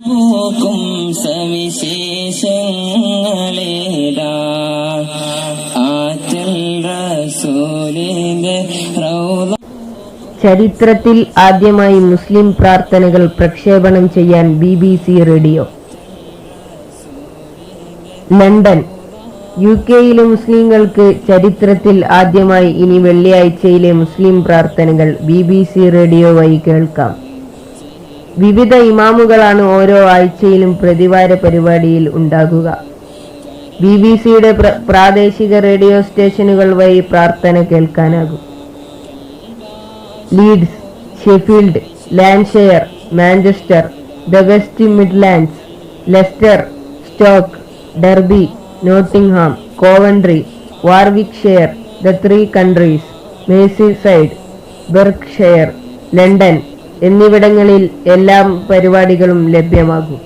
നോക്കും സവിശേഷങ്ങളേതാ? ചരിത്രത്തിൽ ആദ്യമായി മുസ്ലിം പ്രാർത്ഥനകൾ പ്രക്ഷേപണം ചെയ്യാൻ B B C radio. London. U കെയിലെ മുസ്ലിങ്ങൾക്ക് ചരിത്രത്തിൽ ആദ്യമായി ഇനി വെള്ളിയാഴ്ചയിലെ മുസ്ലിം പ്രാർത്ഥനകൾ ബി ബി സി റേഡിയോ വഴി കേൾക്കാം. വിവിധ ഇമാമുകളാണ് ഓരോ ആഴ്ചയിലും പ്രതിവാര പരിപാടിയിൽ ഉണ്ടാകുക. ബി ബി സിയുടെ പ്രാദേശിക റേഡിയോ സ്റ്റേഷനുകൾ വഴി പ്രാർത്ഥന കേൾക്കാനാകും. Leeds Sheffield Lancashire Manchester the West Midlands Leicester Stoke Derby Nottingham Coventry Warwickshire the three countries Merseyside Berkshire London എന്നിവിടങ്ങളിൽ എല്ലാ പരിപാടികളും ലഭ്യമാകും.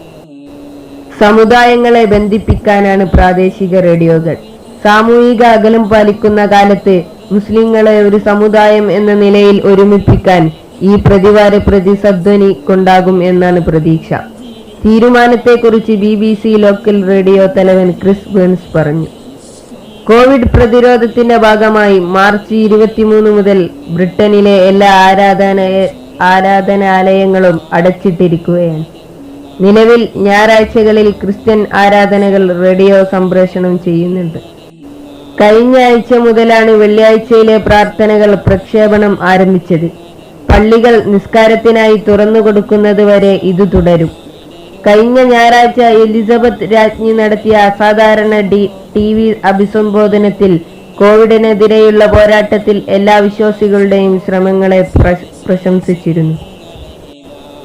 സമുദായങ്ങളെ ബന്ധിപ്പിക്കാനാണ് പ്രാദേശിക റേഡിയോകൾ. സാമൂഹിക അകലം പാലിക്കുന്ന കാലത്ത് മുസ്ലിങ്ങളെ ഒരു സമുദായം എന്ന നിലയിൽ ഒരുമിപ്പിക്കാൻ ഈ പ്രതിവാര പ്രതിസധ്വനി കൊണ്ടാകും എന്നാണ് പ്രതീക്ഷ. തീരുമാനത്തെക്കുറിച്ച് B B C local radio തലവൻ ക്രിസ് ബേൺസ് പറഞ്ഞു. കോവിഡ് പ്രതിരോധത്തിന്റെ ഭാഗമായി മാർച്ച് ഇരുപത്തിമൂന്ന് മുതൽ ബ്രിട്ടനിലെ എല്ലാ ആരാധന ആരാധനാലയങ്ങളും അടച്ചിട്ടിരിക്കുകയാണ്. നിലവിൽ ഞായറാഴ്ചകളിൽ ക്രിസ്ത്യൻ ആരാധനകൾ റേഡിയോ സംപ്രേഷണം ചെയ്യുന്നുണ്ട്. കഴിഞ്ഞ ആഴ്ച മുതലാണ് വെള്ളിയാഴ്ചയിലെ പ്രാർത്ഥനകൾ പ്രക്ഷേപണം ആരംഭിച്ചത്. പള്ളികൾ നിസ്കാരത്തിനായി തുറന്നു കൊടുക്കുന്നത് വരെ ഇത് തുടരും. കഴിഞ്ഞ ഞായറാഴ്ച എലിസബത്ത് രാജ്ഞി നടത്തിയ അസാധാരണ ഡി ടി വി അഭിസംബോധനത്തിൽ കോവിഡിനെതിരെയുള്ള പോരാട്ടത്തിൽ എല്ലാ വിശ്വാസികളുടെയും ശ്രമങ്ങളെ പ്രശംസിച്ചിരുന്നു.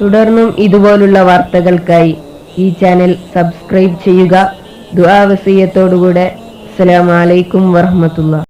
തുടർന്നും ഇതുപോലുള്ള വാർത്തകൾക്കായി ഈ ചാനൽ സബ്സ്ക്രൈബ് ചെയ്യുക. ദുആവസീയത്തോടുകൂടെ അസ്സലാമലൈക്കും വറഹമത്തുള്ള